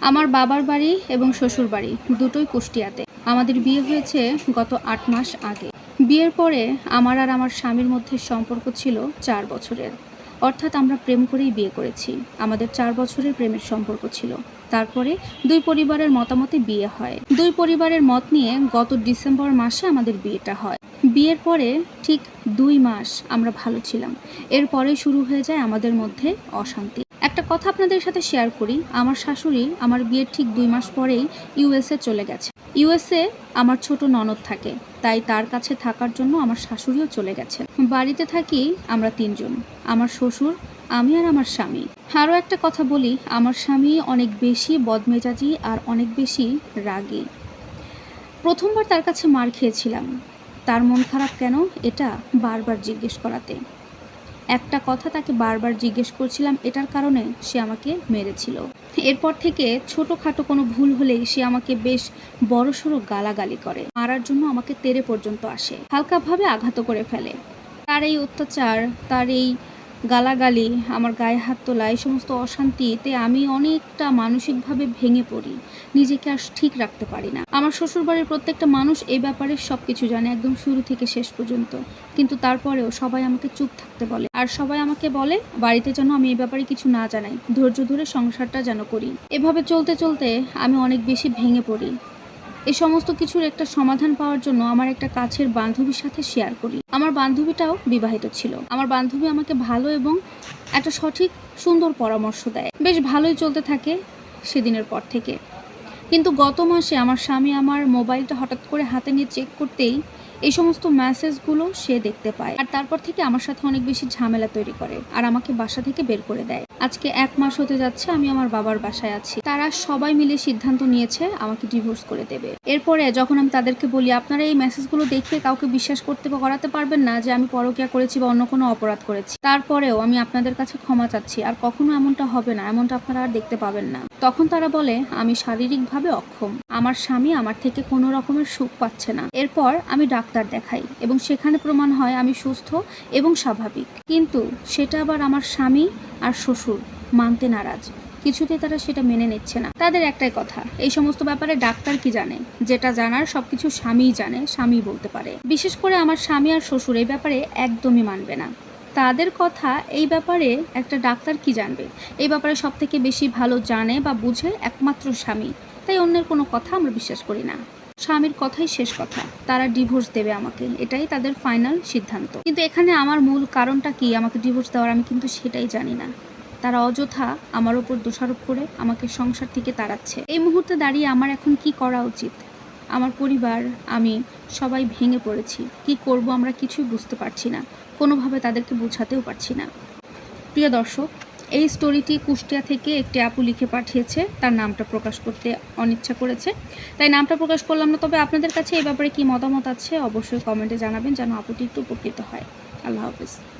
আমার বাবার বাড়ি এবং শ্বশুর বাড়ি দুটোই কুষ্টিয়াতে। আমাদের বিয়ে হয়েছে গত আট মাস আগে। বিয়ের পরে আমার আর আমার স্বামীর মধ্যে সম্পর্ক ছিল চার বছরের। অর্থাৎ আমরা প্রেম করেই বিয়ে করেছি। আমাদের চার বছরের প্রেমের সম্পর্ক ছিল। তারপরে দুই পরিবারের মতামতে বিয়ে হয়। দুই পরিবারের মত নিয়ে গত ডিসেম্বর মাসে আমাদের বিয়েটা হয়। বিয়ের পরে ঠিক দুই মাস আমরা ভালো ছিলাম। এরপরে শুরু হয়ে যায় আমাদের মধ্যে অশান্তি। একটা কথা আপনাদের সাথে শেয়ার করি। আমার শাশুড়ি আমার বিয়ের ঠিক দুই মাস পরেই ইউএসএ চলে গেছে। ইউএসএ আমার ছোট ননদ থাকে, তাই তার কাছে থাকার জন্য আমার শাশুড়িও চলে গেছে। বাড়িতে থাকি আমরা তিনজন, আমার শ্বশুর, আমি আর আমার স্বামী। আরও একটা কথা বলি, আমার স্বামী অনেক বেশি বদমেজাজি আর অনেক বেশি রাগী। প্রথমবার তার কাছে মার খেয়েছিলাম। তার মন খারাপ কেন? এটা বারবার জিজ্ঞেস করাতে। একটা কথা তাকে বারবার জিজ্ঞেস করছিলাম, এটার কারণে সে আমাকে মেরেছিল। এরপর থেকে ছোটোখাটো কোনো ভুল হলেই সে আমাকে বেশ বড়সড় গালাগালি করে। মারার জন্য আমাকে তেরে পর্যন্ত আসে, হালকাভাবে আঘাত করে ফেলে। তার এই অত্যাচার, তার এই গালাগালি, আমার গায়ে হাত তোলা, এই সমস্ত অশান্তিতে আমি অনেকটা মানসিকভাবে ভেঙে পড়ি, নিজেকে আর ঠিক রাখতে পারি না। আমার শ্বশুরবাড়ির প্রত্যেকটা মানুষ এই ব্যাপারে সব কিছু জানে, একদম শুরু থেকে শেষ পর্যন্ত। কিন্তু তারপরেও সবাই আমাকে চুপ থাকতে বলে। আর সবাই আমাকে বলে, বাড়িতে যেন আমি এই ব্যাপারে কিছু না জানাই, ধৈর্য ধরে সংসারটা যেন করি। এভাবে চলতে চলতে আমি অনেক বেশি ভেঙে পড়ি। এই সমস্ত কিছুর একটা সমাধান পাওয়ার জন্য আমার একটা কাছের বান্ধবীর সাথে শেয়ার করি। আমার বান্ধবীটাও বিবাহিত ছিল। আমার বান্ধবী আমাকে ভালো এবং একটা সঠিক সুন্দর পরামর্শ দেয়। বেশ ভালোই চলতে থাকে সেদিনের পর থেকে। কিন্তু গত মাসে আমার স্বামী আমার মোবাইলটা হঠাৎ করে হাতে নিয়ে চেক করতেই এই সমস্ত মেসেজগুলো সে দেখতে পায়। আর তারপর থেকে আমার সাথে অনেক বেশি ঝামেলা তৈরি করে। আর আমাকে বাসা থেকে বের করে দেয়। আজকে এক মাস হতে যাচ্ছে, আমি আমার বাবার বাসায় আছি। তারা সবাই মিলে সিদ্ধান্ত নিয়েছে, আমাকে ডিভোর্স করে দেবে। এরপরে যখন আমি তাদেরকে বলি, আপনারা এই মেসেজগুলো দেখে কাউকে বিশ্বাস করতে বা করাতে পারবেন না যে আমি পরকিয়া করেছি বা অন্য কোনো অপরাধ করেছি। তারপরেও আমি আপনাদের কাছে ক্ষমা চাচ্ছি, আর কখনো এমনটা হবে না, এমনটা আপনারা আর দেখতে পাবেন না। তখন তারা বলে, আমি শারীরিকভাবে অক্ষম। আমার স্বামী আমার থেকে কোনো রকমের সুখ পাচ্ছে না। এরপর আমি ডাক্তার দেখাই এবং সেখানে প্রমাণ হয় আমি সুস্থ এবং স্বাভাবিক। কিন্তু সেটা আবার আমার স্বামী আর শ্বশুর মানতে নারাজ। কিছুতে তারা সেটা মেনে নিচ্ছে না। তাদের একটাই কথা, এই সমস্ত ব্যাপারে ডাক্তার কি জানে? যেটা জানার সবকিছু স্বামীই জানে স্বামী বলতে পারে। বিশেষ করে আমার স্বামী আর শ্বশুর এই ব্যাপারে একদমই মানবে না। তাদের কথা, এই ব্যাপারে একটা ডাক্তার কি জানবে? এই ব্যাপারে সব থেকে বেশি ভালো জানে বা বুঝে একমাত্র স্বামী। তাই অন্যের কোনো কথা আমরা বিশ্বাস করি না। স্বামীর কথাই শেষ কথা। তারা ডিভোর্স দেবে আমাকে। এটাই তাদের ফাইনাল সিদ্ধান্ত। কিন্তু এখানে আমার মূল কারণটা কি? আমাকে ডিভোর্স দেওয়ার আমি কিন্তু সেটাই জানি না। তারা অযথা আমার ওপর দোষারোপ করে আমাকে সংসার থেকে তাড়াচ্ছে। এই মুহূর্তে দাঁড়িয়ে আমার এখন কি করা উচিত? আমার পরিবার, আমি সবাই ভেঙে পড়েছি। কি করব আমরা কিছুই বুঝতে পারছি না। কোনোভাবে তাদেরকে বোঝাতেও পারছি না। প্রিয় দর্শক এই স্টোরিটি কুষ্টিয়া থেকে একটি আপু লিখে পাঠিয়েছে। তার নামটা প্রকাশ করতে অনিচ্ছা করেছে। তাই নামটা প্রকাশ করলাম না, তবে আপনাদের কাছে এই ব্যাপারে কি মতামত আছে অবশ্যই কমেন্টে জানাবেন যেন আপুটি একটু উপকৃত হয়। আল্লাহ হাফিজ।